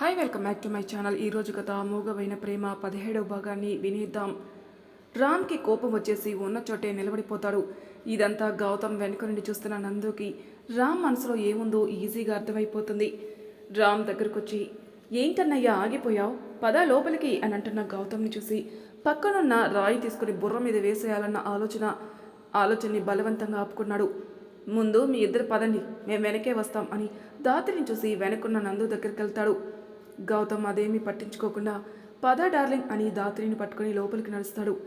Hi welcome back to my channel ఈరోజు కథ మూగవైన ప్రేమ పదిహేడవ భాగాన్ని వినేద్దాం. రామ్కి కోపం వచ్చేసి ఉన్న చోటే నిలబడిపోతాడు. ఇదంతా గౌతమ్ వెనుక నుండి చూస్తున్న నందుకి. రామ్ మనసులో ఏముందో ఈజీగా అర్థమైపోతుంది. రామ్ దగ్గరకు వచ్చి ఏంటన్నయ్యా ఆగిపోయావు? పద లోపలికి అని అంటున్న గౌతమ్ని చూసి పక్కనున్న రాయి తీసుకుని బుర్ర మీద వేసేయాలన్న ఆలోచన ఆలోచనని బలవంతంగా ఆపుకున్నాడు. ముందు మీ ఇద్దరు పదండి మేము వెనకే వస్తాం అని దాత్రిని చూసి వెనకున్న నందు దగ్గరికి వెళ్తాడు గౌతమ్ అదేమీ పట్టించుకోకుండా పద డార్లింగ్ అని దాత్రిని పట్టుకుని లోపలికి నడుస్తాడు.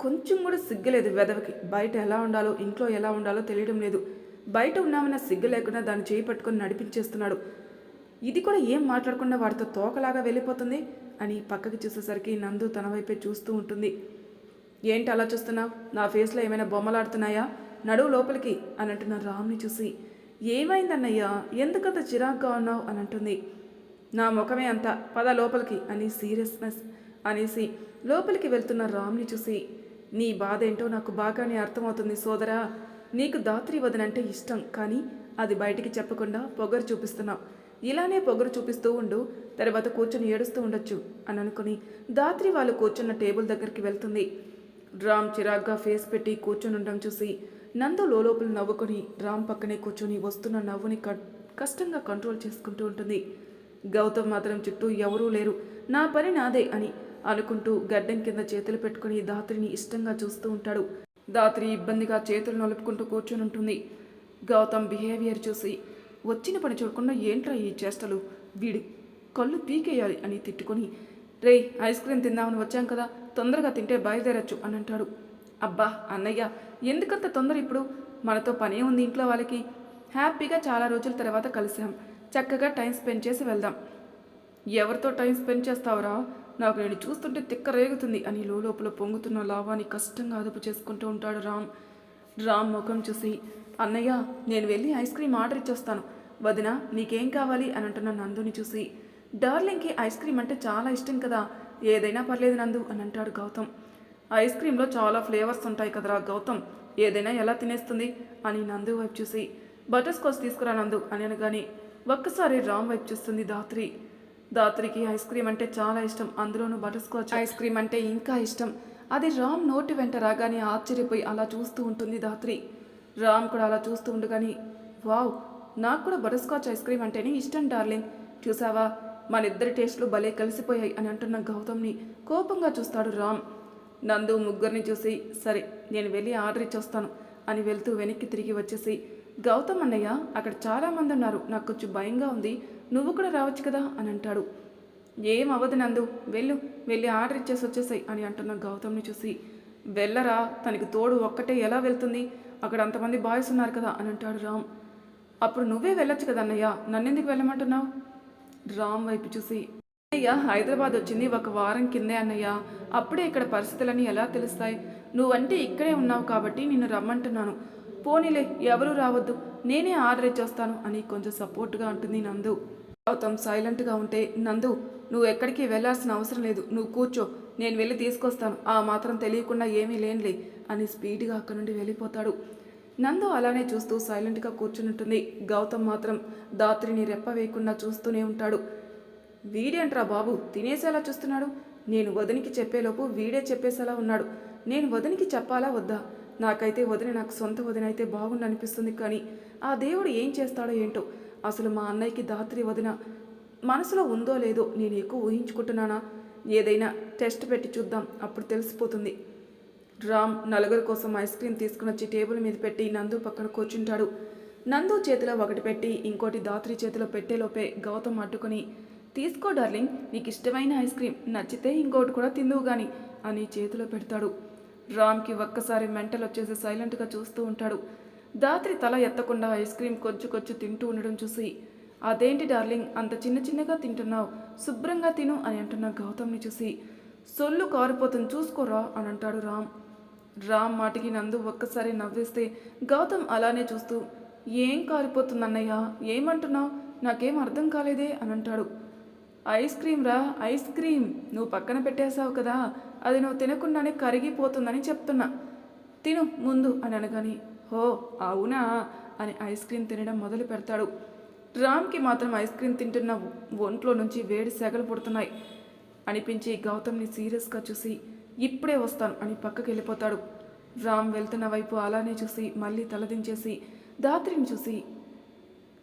కొంచెం కూడా సిగ్గలేదు వెదవకి. బయట ఎలా ఉండాలో ఇంట్లో ఎలా ఉండాలో తెలియడం లేదు. బయట ఉన్నామన్న సిగ్గు లేకుండా దాన్ని చేయి పట్టుకొని నడిపించేస్తున్నాడు. ఇది కూడా ఏం మాట్లాడకుండా వాడితో తోకలాగా వెళ్ళిపోతుంది అని పక్కకి చూసేసరికి నందు తన వైపే చూస్తూ ఉంటుంది. ఏంటి అలా చూస్తున్నావు? నా ఫేస్లో ఏమైనా బొమ్మలాడుతున్నాయా? నడువు లోపలికి అని అంటున్న రామ్ని చూసి ఏమైందన్నయ్యా? ఎందుకంత చిరాగ్గా ఉన్నావు? అని అంటుంది. నా ముఖమే అంత. పద లోపలికి అని సీరియస్నెస్ అనేసి లోపలికి వెళ్తున్న రామ్ని చూసి నీ బాధ ఏంటో నాకు బాగానే అర్థమవుతుంది సోదరా. నీకు దాత్రి వదనంటే ఇష్టం కానీ అది బయటికి చెప్పకుండా పొగరు చూపిస్తున్నావు ఇలానే పొగరు చూపిస్తూ ఉండు తర్వాత కూర్చొని ఏడుస్తూ ఉండొచ్చు అని అనుకుని దాత్రి వాళ్ళు కూర్చున్న టేబుల్ దగ్గరికి వెళ్తుంది. రామ్ చిరాగ్గా ఫేస్ పెట్టి కూర్చొని ఉండడం చూసి నందు లోపల నవ్వుకొని రామ్ పక్కనే కూర్చొని వస్తున్న నవ్వుని క- కష్టంగా కంట్రోల్ చేసుకుంటూ ఉంటుంది. గౌతమ్ మాత్రం చుట్టూ ఎవరూ లేరు. నా పని నాదే అని అనుకుంటూ గడ్డం కింద చేతులు పెట్టుకుని దాత్రిని ఇష్టంగా చూస్తూ ఉంటాడు. దాత్రి ఇబ్బందిగా చేతులు నలుపుకుంటూ కూర్చొని ఉంటుంది గౌతమ్ బిహేవియర్ చూసి వచ్చిన పని చూడకుండా ఏంట్రా ఈ చేష్టలు? వీడి కళ్ళు పీకేయాలి అని తిట్టుకొని రే ఐస్ క్రీమ్ తిందామని వచ్చాం కదా తొందరగా తింటే బయలుదేరచ్చు అని అంటాడు. అబ్బా అన్నయ్య ఎందుకంత తొందర ఇప్పుడు? మనతో పనే ఉంది ఇంట్లో వాళ్ళకి. హ్యాపీగా చాలా రోజుల తర్వాత కలిసాం చక్కగా టైం స్పెండ్ చేసి వెళ్దాం. ఎవరితో టైం స్పెండ్ చేస్తావురా? నాకు నేను చూస్తుంటే తిక్క రేగుతుంది అని లోపల పొంగుతున్న లావాని కష్టంగా అదుపు చేసుకుంటూ ఉంటాడు రామ్. రామ్ ముఖం చూసి అన్నయ్య నేను వెళ్ళి ఐస్ క్రీమ్ ఆర్డర్ ఇచ్చొస్తాను. వదిన నీకేం కావాలి? అని అంటున్న నందుని చూసి డార్లింగ్కి ఐస్ క్రీమ్ అంటే చాలా ఇష్టం కదా. ఏదైనా పర్లేదు నందు అని అంటాడు గౌతమ్. ఐస్ క్రీమ్లో చాలా ఫ్లేవర్స్ ఉంటాయి కదరా గౌతమ్. ఏదైనా ఎలా తినేస్తుంది? అని నందు వైపు చూసి బటర్ స్కాచ్ తీసుకురా నందు అని అనగానే ఒక్కసారి రామ్ వైపు చూస్తుంది దాత్రి దాత్రికి ఐస్ క్రీమ్ అంటే చాలా ఇష్టం. అందులోనూ బటర్స్కాచ్ ఐస్ క్రీమ్ అంటే ఇంకా ఇష్టం. అది రామ్ నోటి వెంట రాగానే ఆశ్చర్యపోయి అలా చూస్తూ ఉంటుంది దాత్రి రామ్ కూడా అలా చూస్తూ ఉండగాని వావ్ నాకు కూడా బటర్స్కాచ్ ఐస్ క్రీమ్ అంటేనే ఇష్టం డార్లింగ్. చూసావా? మన ఇద్దరి టేస్ట్లు భలే కలిసిపోయాయి అని అంటున్న గౌతమ్ని కోపంగా చూస్తాడు రామ్. నందు ముగ్గురిని చూసి సరే నేను వెళ్ళి ఆర్డర్ ఇచ్చొస్తాను అని వెళ్తూ వెనక్కి తిరిగి వచ్చేసి గౌతమ్ అన్నయ్య అక్కడ చాలామంది ఉన్నారు. నాకు కొంచెం భయంగా ఉంది. నువ్వు కూడా రావచ్చు కదా? అని అంటాడు. ఏం అవ్వదు నందు. వెళ్ళు. వెళ్ళి ఆర్డర్ ఇచ్చేసి వచ్చేసాయి అని అంటున్న గౌతమ్ని చూసి. వెళ్ళరా. తనకి తోడు ఒక్కటే ఎలా వెళ్తుంది? అక్కడ అంతమంది బాయ్స్ ఉన్నారు కదా? అని అంటాడు రామ్. అప్పుడు నువ్వే వెళ్ళొచ్చు కదా అన్నయ్య? నన్నెందుకు వెళ్ళమంటున్నావు? రామ్ వైపు చూసి. అన్నయ్య హైదరాబాద్ వచ్చింది ఒక వారం కిందే అన్నయ్య. అప్పుడే ఇక్కడ పరిస్థితులన్నీ ఎలా తెలుస్తాయి? నువ్వంటే ఇక్కడే ఉన్నావు కాబట్టి నిన్ను రమ్మంటున్నాను. పోనీలే ఎవరు రావద్దు. నేనే ఆర్డర్ ఇచ్చేస్తాను అని కొంచెం సపోర్ట్గా అంటుంది నందు. గౌతమ్ సైలెంట్గా ఉంటే నందు నువ్వు ఎక్కడికి వెళ్ళాల్సిన అవసరం లేదు. నువ్వు కూర్చో. నేను వెళ్ళి తీసుకొస్తాను. ఆ మాత్రం తెలియకుండా ఏమీ లేనులే అని స్పీడ్గా అక్కడి నుండి వెళ్ళిపోతాడు. నందు అలానే చూస్తూ సైలెంట్గా కూర్చుంటుంది. గౌతమ్ మాత్రం దాత్రిని రెప్ప వేయకుండా చూస్తూనే ఉంటాడు. వీడేంట్రా బాబు? తినేసేలా చూస్తున్నాడు? నేను వదినికి చెప్పేలోపు వీడే చెప్పేసేలా ఉన్నాడు. నేను వదినికి చెప్పాలా వద్దా? నాకైతే వదిన నాకు సొంత వదిన అయితే బాగుండి అనిపిస్తుంది కానీ ఆ దేవుడు ఏం చేస్తాడో ఏంటో? అసలు మా అన్నయ్యకి దాత్రి వదిన మనసులో ఉందో లేదో నేను ఎక్కువ ఊహించుకుంటున్నానా? ఏదైనా టెస్ట్ పెట్టి చూద్దాం అప్పుడు తెలిసిపోతుంది. రామ్ నలుగురు కోసం ఐస్ క్రీమ్ తీసుకుని వచ్చి టేబుల్ మీద పెట్టి నందు పక్కన కూర్చుంటాడు. నందు చేతిలో ఒకటి పెట్టి ఇంకోటి దాత్రి చేతిలో పెట్టేలోపే గౌతమ్ అడ్డుకొని తీసుకో డార్లింగ్ నీకు ఇష్టమైన ఐస్ క్రీమ్ నచ్చితే ఇంకోటి కూడా తిందువు కానీ అని చేతిలో పెడతాడు. రామ్కి ఒక్కసారి మెంటల్ వచ్చేసి సైలెంట్గా చూస్తూ ఉంటాడు. దాత్రి తల ఎత్తకుండా ఐస్ క్రీమ్ కొంచెం కొంచెం తింటూ ఉండడం చూసి అదేంటి డార్లింగ్ అంత చిన్న చిన్నగా తింటున్నావు శుభ్రంగా తిను అని అంటున్న గౌతమ్ని చూసి సొల్లు కారిపోతుంది చూసుకోరా అని అంటాడు రామ్. రామ్ మాటికి నందు ఒక్కసారి నవ్వేస్తే గౌతమ్ అలానే చూస్తూ ఏం కారిపోతుందన్నయ్యా ఏమంటున్నావు? నాకేం అర్థం కాలేదే అని అంటాడు. ఐస్ క్రీమ్ రా ఐస్ క్రీమ్. నువ్వు పక్కన పెట్టేశావు కదా అది నువ్వు తినకుండానే కరిగిపోతుందని చెప్తున్నా. తిను ముందు అని అనగాని హో అవునా అని ఐస్ క్రీమ్ తినడం మొదలు పెడతాడు. రామ్కి మాత్రం ఐస్ క్రీమ్ తింటున్న ఒంట్లో నుంచి వేడి సెగలు పుడుతున్నాయి. అనిపించి గౌతమ్ని సీరియస్గా చూసి ఇప్పుడే వస్తాను అని పక్కకి వెళ్ళిపోతాడు. రామ్ వెళ్తున్న వైపు అలానే చూసి మళ్ళీ తలదించేసి దాత్రిని చూసి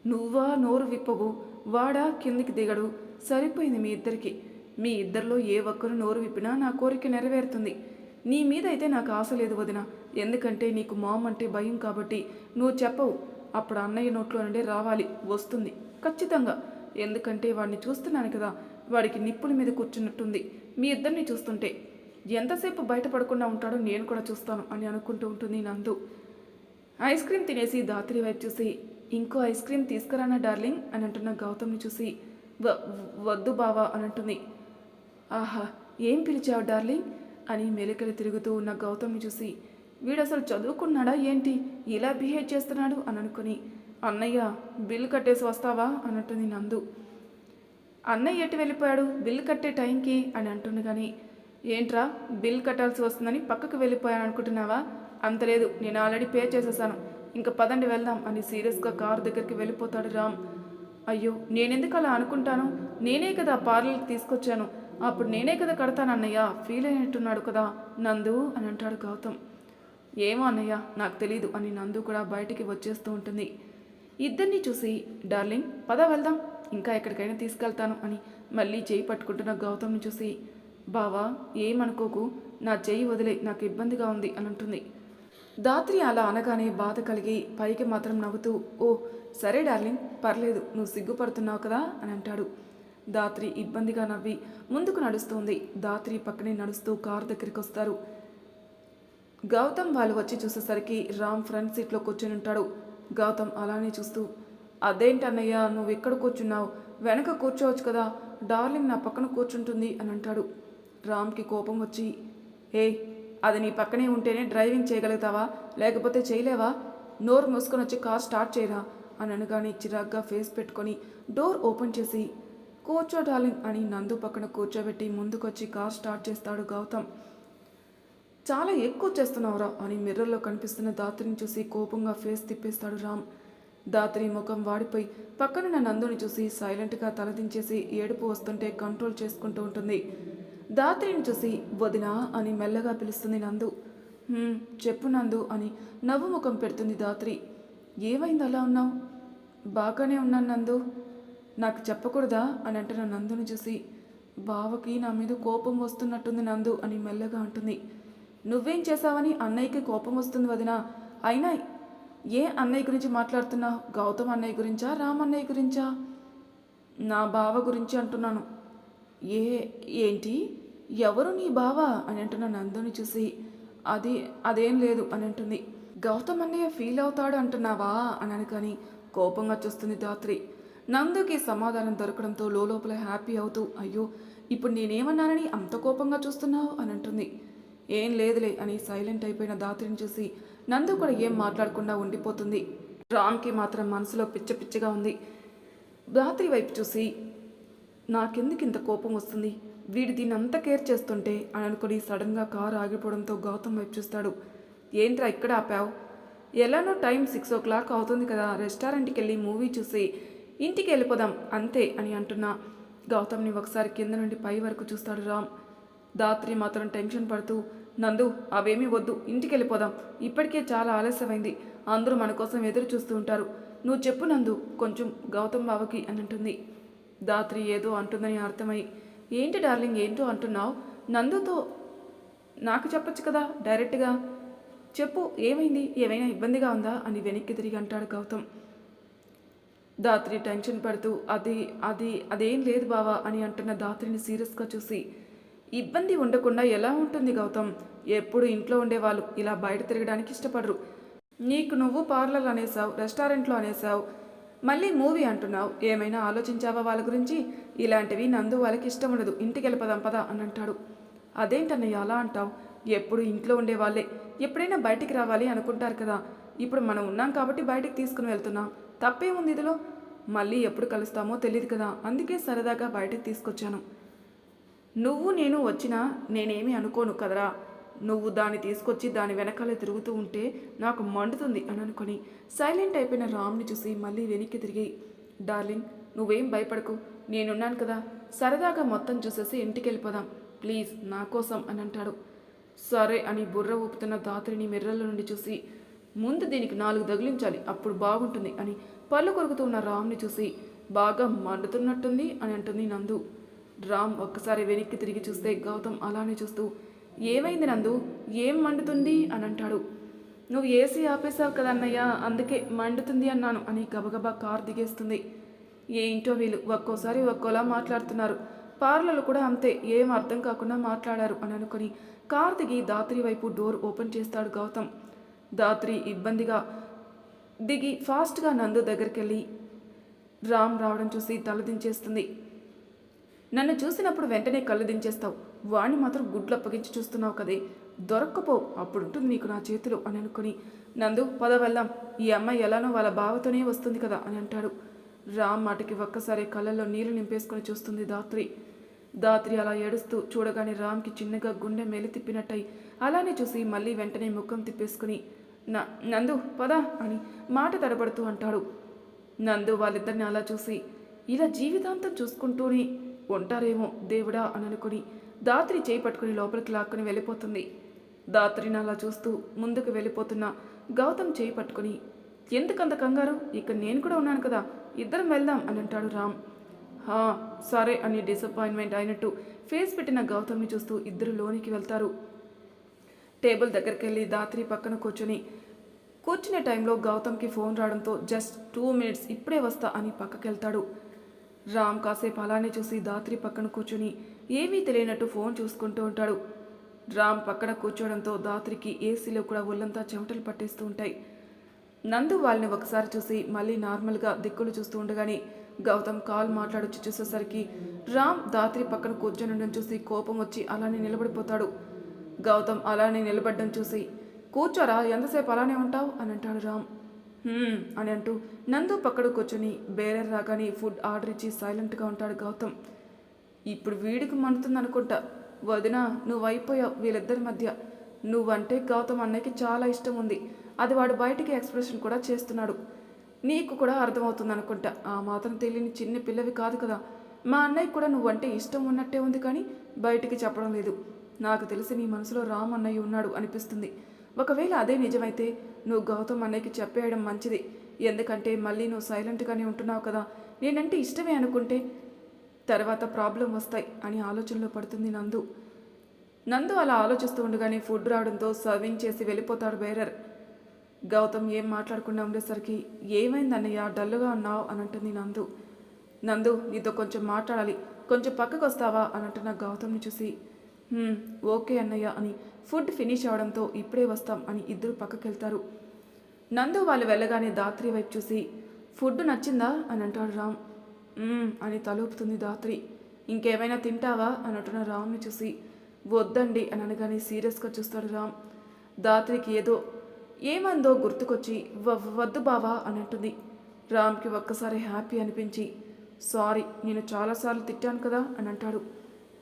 నువ్వా నోరు విప్పవు వాడా కిందికి దిగడు. సరిపోయింది మీ ఇద్దరికి. మీ ఇద్దరిలో ఏ ఒక్కరు నోరు విప్పినా నా కోరిక నెరవేరుతుంది. నీ మీద అయితే నాకు ఆశ లేదు వదిన. ఎందుకంటే నీకు మామ్ అంటే భయం కాబట్టి నువ్వు చెప్పవు. అప్పుడు అన్నయ్య నోట్లో నుండి రావాలి వస్తుంది. ఖచ్చితంగా. ఎందుకంటే వాడిని చూస్తున్నాను కదా వాడికి నిప్పుల మీద కూర్చున్నట్టుంది. మీ ఇద్దరిని చూస్తుంటే. ఎంతసేపు బయటపడకుండా ఉంటాడో నేను కూడా చూస్తాను అని అనుకుంటూ ఉంటుంది నందు. ఐస్ క్రీమ్ తినేసి దాత్రి వైపు చూసి ఇంకో ఐస్ క్రీమ్ తీసుకురానా డార్లింగ్? అని అంటున్న గౌతమ్ని చూసి వద్దు బావా అని అంటుంది ఆహా ఏం పిలిచావు డార్లింగ్? అని మెలికలు తిరుగుతూ ఉన్న గౌతమ్ని చూసి. వీడు అసలు చదువుకున్నాడా ఏంటి? ఇలా బిహేవ్ చేస్తున్నాడు అని అనుకుని అన్నయ్య బిల్లు కట్టేసి వస్తావా? అన్నట్టుంది నందు. అన్నయ్య ఎటు వెళ్ళిపోయాడు? బిల్ కట్టే టైంకి? అని అంటుంది కానీ ఏంట్రా బిల్ కట్టాల్సి వస్తుందని పక్కకు వెళ్ళిపోయాను అనుకుంటున్నావా? అంత లేదు నేను ఆల్రెడీ పే చేసేసాను. ఇంకా పదండి వెళ్దాం అని సీరియస్గా కారు దగ్గరికి వెళ్ళిపోతాడు రామ్. అయ్యో నేనెందుకు అలా అనుకుంటాను? నేనే కదా పార్లర్కి తీసుకొచ్చాను. అప్పుడు నేనే కదా కడతాను అన్నయ్య ఫీల్ అయినట్టున్నాడు కదా నందు అని అంటాడు గౌతమ్. ఏమో అన్నయ్య నాకు తెలీదు అని నందు కూడా బయటికి వచ్చేస్తూ ఉంటుంది. ఇద్దరిని చూసి డార్లింగ్ పద వెళ్దాం ఇంకా ఎక్కడికైనా తీసుకెళ్తాను అని మళ్ళీ చేయి పట్టుకుంటున్న గౌతమ్ని చూసి బావా ఏమనుకోకు? నా చెయ్యి వదిలే నాకు ఇబ్బందిగా ఉంది అని అంటుంది. దాత్రి అలా అనగానే బాధ కలిగి పైకి మాత్రం నవ్వుతూ ఓ సరే డార్లింగ్ పర్లేదు నువ్వు సిగ్గుపడుతున్నావు కదా? అని అంటాడు. దాత్రి ఇబ్బందిగా నవ్వి ముందుకు నడుస్తుంది. దాత్రి పక్కనే నడుస్తూ కారు దగ్గరికి వస్తారు. గౌతమ్ వాళ్ళు వచ్చి చూసేసరికి రామ్ ఫ్రంట్ సీట్లో కూర్చొని ఉంటాడు. గౌతమ్ అలానే చూస్తూ అదేంటన్నయ్య నువ్వు ఎక్కడ కూర్చున్నావు? వెనక కూర్చోవచ్చు కదా. డార్లింగ్ నా పక్కన కూర్చుంటుంది అని అంటాడు. రామ్కి కోపం వచ్చి ఏ అది నీ పక్కనే ఉంటేనే డ్రైవింగ్ చేయగలుగుతావా? లేకపోతే చేయలేవా? నోరు మూసుకొని వచ్చి కార్ స్టార్ట్ చేయరా? అని అనగానే చిరాగ్గా ఫేస్ పెట్టుకొని డోర్ ఓపెన్ చేసి కూర్చో డార్లింగ్ అని నందు పక్కన కూర్చోబెట్టి ముందుకొచ్చి కార్ స్టార్ట్ చేస్తాడు గౌతమ్. చాలా ఎక్కువ చేస్తున్నావురా అని మిర్రర్లో కనిపిస్తున్న దాత్రిని చూసి కోపంగా ఫేస్ తిప్పేస్తాడు రామ్. దాత్రి ముఖం వాడిపోయి పక్కనున్న నందుని చూసి సైలెంట్గా తలదించేసి ఏడుపు వస్తుంటే కంట్రోల్ చేసుకుంటూ ఉంటుంది. దాత్రిని చూసి వదినా అని మెల్లగా పిలుస్తుంది నందు. చెప్పు నందు అని నవ్వు ముఖం పెడుతుంది దాత్రి. ఏమైంది అలా ఉన్నావు? బాగానే ఉన్నాను నందు. నాకు చెప్పకూడదా? అని అంటున్న నందుని చూసి బావకి నా మీద కోపం వస్తున్నట్టుంది నందు అని మెల్లగా అంటుంది. నువ్వేం చేశావని అన్నయ్యకి కోపం వస్తుంది వదినా. అయినా ఏ అన్నయ్య గురించి మాట్లాడుతున్నావు? గౌతమ్ అన్నయ్య గురించా? రామ్ అన్నయ్య గురించా? నా బావ గురించి అంటున్నాను. ఏ ఏంటి? ఎవరు నీ బావ? అని అంటున్న నందుని చూసి అది అదేం లేదు అని అంటుంది. గౌతమ్ అన్నయ్య ఫీల్ అవుతాడు అంటున్నావా? అని అనుకని కోపంగా చూస్తుంది దాత్రి నందుకి సమాధానం దొరకడంతో లోపల హ్యాపీ అవుతూ అయ్యో ఇప్పుడు నేనేమన్నానని అంత కోపంగా చూస్తున్నావు? అని అంటుంది. ఏం లేదులే అని సైలెంట్ అయిపోయిన దాత్రిని చూసి నందు కూడా ఏం మాట్లాడకుండా ఉండిపోతుంది. రామ్కి మాత్రం మనసులో పిచ్చ పిచ్చగా ఉంది. దాత్రి వైపు చూసి నాకెందుకు ఇంత కోపం వస్తుంది? వీడు దీన్ని కేర్ చేస్తుంటే అని అనుకుని సడన్గా కారు ఆగిపోవడంతో గౌతమ్ వైపు చూస్తాడు. ఏంట్రా ఇక్కడ ఆపావు? ఎలానో టైం సిక్స్ ఓ క్లాక్ అవుతుంది కదా రెస్టారెంట్కి వెళ్ళి మూవీ చూసి ఇంటికి వెళ్ళిపోదాం అంతే అని అంటున్నా. గౌతమ్ని ఒకసారి కింద నుండి పై వరకు చూస్తాడు రామ్. దాత్రి మాత్రం టెన్షన్ పడుతూ నందు అవేమీ వద్దు ఇంటికి వెళ్ళిపోదాం. ఇప్పటికే చాలా ఆలస్యమైంది. అందరూ మన కోసం ఎదురు చూస్తూ ఉంటారు. నువ్వు చెప్పు నందు కొంచెం గౌతమ్ బావకి అని అంటుంది. దాత్రి ఏదో అంటుందని అర్థమై ఏంటి డార్లింగ్ ఏంటో అంటున్నావు? నందుతో నాకు చెప్పొచ్చు కదా డైరెక్ట్గా? చెప్పు ఏమైంది? ఏమైనా ఇబ్బందిగా ఉందా? అని వెనక్కి తిరిగి అంటాడు గౌతమ్. దాత్రి టెన్షన్ పడుతూ అది అది అదేం లేదు బావా అని అంటున్న దాత్రిని సీరియస్గా చూసి. ఇబ్బంది ఉండకుండా ఎలా ఉంటుంది గౌతమ్? ఎప్పుడు ఇంట్లో ఉండేవాళ్ళు ఇలా బయట తిరగడానికి ఇష్టపడరు. నీకు నువ్వు పార్లర్ అనేసావు రెస్టారెంట్లో అనేసావు మళ్ళీ మూవీ అంటున్నావు. ఏమైనా ఆలోచించావా వాళ్ళ గురించి? ఇలాంటివి నందు వాళ్ళకి ఇష్టం ఉండదు. ఇంటికి వెళ్ళిపోదాం పదా అని అంటాడు అదేంటన్నయ్య అలా అంటావు? ఎప్పుడు ఇంట్లో ఉండే వాళ్ళే. ఎప్పుడైనా బయటికి రావాలి అనుకుంటారు కదా. ఇప్పుడు మనం ఉన్నాం కాబట్టి బయటికి తీసుకుని వెళ్తున్నాం. తప్పేముంది ఇదిలో? మళ్ళీ ఎప్పుడు కలుస్తామో తెలియదు కదా. అందుకే సరదాగా బయటికి తీసుకొచ్చాను. నువ్వు నేను వచ్చినా నేనేమి అనుకోను కదరా. నువ్వు దాన్ని తీసుకొచ్చి దాని వెనకాల తిరుగుతూ ఉంటే నాకు మండుతుంది అని అనుకొని సైలెంట్ అయిపోయిన రామ్ని చూసి మళ్ళీ వెనక్కి తిరిగి డార్లింగ్ నువ్వేం భయపడకు. నేనున్నాను కదా. సరదాగా మొత్తం చూసేసి ఇంటికి వెళ్ళిపోదాం ప్లీజ్ నా కోసం అని అంటాడు. సరే అని బుర్ర ఊపుతున్న దాత్రిని మిర్రల నుండి చూసి ముందు దీనికి నాలుగు తగిలించాలి. అప్పుడు బాగుంటుంది అని పళ్ళు కొరుకుతూ ఉన్న రామ్ని చూసి బాగా మండుతున్నట్టుంది అని అంటుంది నందు. రామ్ ఒక్కసారి వెనక్కి తిరిగి చూస్తే గౌతమ్ అలానే చూస్తూ ఏమైంది నందు? ఏం మండుతుంది? అని అంటాడు నువ్వు ఏసీ ఆపేశావు కదా అందుకే మండుతుంది అన్నాను అని గబగబా కార్ దిగేస్తుంది. ఏంటో వీళ్ళు ఒక్కోసారి ఒక్కోలా మాట్లాడుతున్నారు. పార్లర్లు కూడా అంతే ఏం అర్థం కాకుండా మాట్లాడారు అని అనుకుని కార్ దిగి దాత్రి వైపు డోర్ ఓపెన్ చేస్తాడు గౌతమ్. దాత్రి ఇబ్బందిగా దిగి ఫాస్ట్గా నందు దగ్గరికి వెళ్ళి రామ్ రావడం చూసి తలదించేస్తుంది. నన్ను చూసినప్పుడు వెంటనే కళ్ళు దించేస్తావు. వాణ్ణి మాత్రం గుడ్లు అప్పగించి చూస్తున్నావు కదే. దొరక్కపో అప్పుడుంటుంది నీకు నా చేతిలో అని అనుకుని. నందు పద వెళ్దాం. ఈ అమ్మాయి ఎలానో వాళ్ళ బావతోనే వస్తుంది కదా అని అంటాడు. రామ్ మాటకి ఒక్కసారి కళ్ళల్లో నీళ్ళు నింపేసుకుని చూస్తుంది దాత్రి దాత్రి అలా ఏడుస్తూ చూడగానే రామ్కి చిన్నగా గుండె మెలి తిప్పినట్టయి అలానే చూసి మళ్ళీ వెంటనే ముఖం తిప్పేసుకుని నా నందు పద అని మాట తడబడుతూ అంటాడు. నందు వాళ్ళిద్దరిని అలా చూసి ఇలా జీవితాంతం చూసుకుంటూనే ఉంటారేమో దేవుడా అని అనుకుని దాత్రి చేయి పట్టుకుని లోపలికి లాక్కుని వెళ్ళిపోతుంది. దాత్రిని అలా చూస్తూ ముందుకు వెళ్ళిపోతున్న గౌతమ్ చేయి పట్టుకుని ఎందుకంత కంగారు? ఇక్కడ నేను కూడా ఉన్నాను కదా ఇద్దరం వెళ్దాం అని అంటాడు రామ్. హా సరే అని డిసప్పాయింట్మెంట్ అయినట్టు ఫేస్ పెట్టిన గౌతమ్ని చూస్తూ ఇద్దరు లోనికి వెళ్తారు. టేబుల్ దగ్గరికి వెళ్ళి దాత్రి పక్కన కూర్చొని కూర్చునే టైంలో గౌతమ్కి ఫోన్ రావడంతో జస్ట్ టూ మినిట్స్ ఇప్పుడే వస్తా అని పక్కకి వెళ్తాడు రామ్ కాసేపు అలానే చూసి దాత్రి పక్కన కూర్చొని ఏమీ తెలియనట్టు ఫోన్ చూసుకుంటూ ఉంటాడు. రామ్ పక్కన కూర్చోవడంతో దాత్రికి ఏసీలో కూడా ఒళ్ళంతా చెమటలు పట్టేస్తూ ఉంటాయి. నందు వాళ్ళని ఒకసారి చూసి మళ్ళీ నార్మల్గా దిక్కులు చూస్తూ ఉండగానే గౌతమ్ కాల్ మాట్లాడొచ్చి చూసేసరికి రామ్ దాత్రి పక్కన కూర్చొని ఉండడం చూసి కోపం వచ్చి అలానే నిలబడిపోతాడు. గౌతమ్ అలానే నిలబడ్డం చూసి కూర్చోరా ఎంతసేపు అలానే ఉంటావు? అని అంటాడు రామ్. అని అంటూ నందు పక్కన కూర్చొని బేరర్ రాగానే ఫుడ్ ఆర్డర్ ఇచ్చి సైలెంట్గా ఉంటాడు గౌతమ్. ఇప్పుడు వీడికి మండుతుంది అనుకుంటా వదిన నువ్వు అయిపోయావు వీళ్ళిద్దరి మధ్య. నువ్వంటే గౌతమ్ అన్నయ్యకి చాలా ఇష్టం ఉంది అది వాడు బయటికి ఎక్స్ప్రెషన్ కూడా చేస్తున్నాడు. నీకు కూడా అర్థమవుతుంది అనుకుంటా ఆ మాత్రం తెలియని చిన్న పిల్లవి కాదు కదా. మా అన్నయ్య కూడా నువ్వంటే ఇష్టం ఉన్నట్టే ఉంది కానీ బయటికి చెప్పడం లేదు. నాకు తెలిసి నీ మనసులో రామ్ అన్నయ్య ఉన్నాడు అనిపిస్తుంది. ఒకవేళ అదే నిజమైతే నువ్వు గౌతమ్ అన్నయ్యకి చెప్పేయడం మంచిది. ఎందుకంటే మళ్ళీ నువ్వు సైలెంట్గానే ఉంటున్నావు కదా. నేనంటే ఇష్టమే అనుకుంటే తర్వాత ప్రాబ్లం వస్తాయి అని ఆలోచనలో పడుతుంది నందు. నందు అలా ఆలోచిస్తూ ఉండగానే ఫుడ్ రావడంతో సర్వింగ్ చేసి వెళ్ళిపోతాడు బేరర్. గౌతమ్ ఏం మాట్లాడకుండా ఉండేసరికి ఏమైంది డల్గా డల్లుగా ఉన్నావు అని అంటుంది నందు. నందు నీతో కొంచెం మాట్లాడాలి. కొంచెం పక్కకు వస్తావా అని అంటున్న గౌతమ్ని చూసి ఓకే అన్నయ్య అని ఫుడ్ ఫినిష్ అవడంతో ఇప్పుడే వస్తాం అని ఇద్దరు పక్కకి వెళ్తారు నందు వాళ్ళు వెళ్ళగానే దాత్రి వైపు చూసి ఫుడ్ నచ్చిందా? అని అంటాడు రామ్. అని తలూపుతుంది దాత్రి ఇంకేమైనా తింటావా? అని అంటున్న రామ్ని చూసి. వద్దండి అని అనగానే సీరియస్గా చూస్తాడు రామ్. దాత్రికి ఏదో ఏమందో గుర్తుకొచ్చి వద్దు బావా అని అంటుంది రామ్కి ఒక్కసారి హ్యాపీ అనిపించి సారీ నేను చాలాసార్లు తిట్టాను కదా అని అంటాడు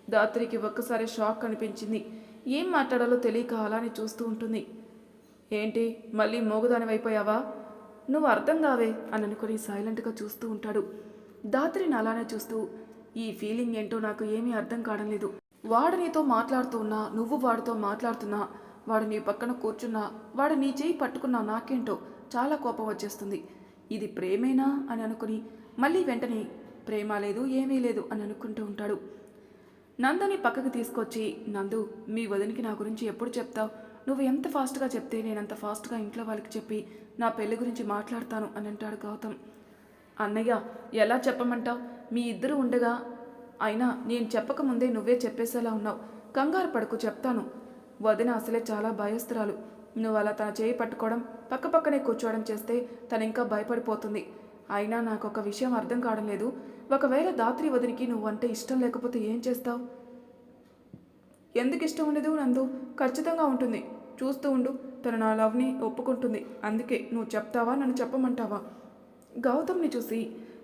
దాత్రికి ఒక్కసారి షాక్ అనిపించింది. ఏం మాట్లాడాలో తెలియక అలానే చూస్తూ ఉంటుంది. ఏంటి మళ్ళీ మోగుదాని అయిపోయావా నువ్వు అర్థం కావే అని అనుకుని సైలెంట్గా చూస్తూ ఉంటాడు. దాత్రిని అలానే చూస్తూ ఈ ఫీలింగ్ ఏంటో నాకు ఏమీ అర్థం కావడం లేదు. వాడు నీతో మాట్లాడుతూ ఉన్నా నువ్వు వాడితో మాట్లాడుతున్నా వాడు నీ పక్కన కూర్చున్నా వాడు నీ చేయి పట్టుకున్నా నాకేంటో చాలా కోపం వచ్చేస్తుంది. ఇది ప్రేమేనా? అని అనుకుని మళ్ళీ వెంటనే ప్రేమ లేదు ఏమీ లేదు అని అనుకుంటూ ఉంటాడు. నందని పక్కకి తీసుకొచ్చి నందు మీ వదినికి నా గురించి ఎప్పుడు చెప్తావు? నువ్వు ఎంత ఫాస్ట్గా చెప్తే నేను అంత ఫాస్ట్గా ఇంట్లో వాళ్ళకి చెప్పి నా పెళ్ళి గురించి మాట్లాడతాను అని అంటాడు గౌతమ్. అన్నయ్య ఎలా చెప్పమంటావు? మీ ఇద్దరు ఉండగా. అయినా నేను చెప్పకముందే నువ్వే చెప్పేసేలా ఉన్నావు. కంగారు పడుకు చెప్తాను. వదిన అసలే చాలా భయస్తురాలు నువ్వు అలా తన చేయి పట్టుకోవడం పక్కపక్కనే కూర్చోవడం చేస్తే తను ఇంకా భయపడిపోతుంది. అయినా నాకు ఒక విషయం అర్థం కావడం లేదు. ఒకవేళ దాత్రి వదినికి నువ్వంటే ఇష్టం లేకపోతే ఏం చేస్తావు? ఎందుకు ఇష్టం ఉండదు నందు? ఖచ్చితంగా ఉంటుంది. చూస్తూ ఉండు. తను నా లవ్ని ఒప్పుకుంటుంది. అందుకే నువ్వు చెప్తావా? నన్ను చెప్పమంటావా? గౌతమ్ని చూసి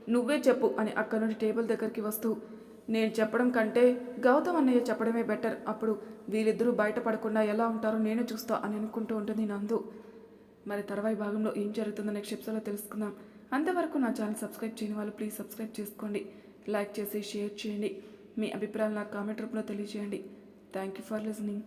నువ్వే చెప్పు అని అక్కడ నుండి టేబుల్ దగ్గరికి వస్తూ నేను చెప్పడం కంటే గౌతమ్ అన్నయ్య చెప్పడమే బెటర్. అప్పుడు వీరిద్దరూ బయటపడకుండా ఎలా ఉంటారో నేను చూస్తా అని అనుకుంటూ ఉంటుంది నందు. మరి తర్వాయి భాగంలో ఏం జరుగుతుందో నెక్స్ట్ ఎపిసోడ్లో తెలుసుకుందాం. అంతవరకు నా ఛానల్ సబ్స్క్రైబ్ చేయని వాళ్ళు ప్లీజ్ సబ్స్క్రైబ్ చేసుకోండి. లైక్ చేసి షేర్ చేయండి. మీ అభిప్రాయాలు నాకు కామెంట్ రూపంలో తెలియజేయండి. Thank you for listening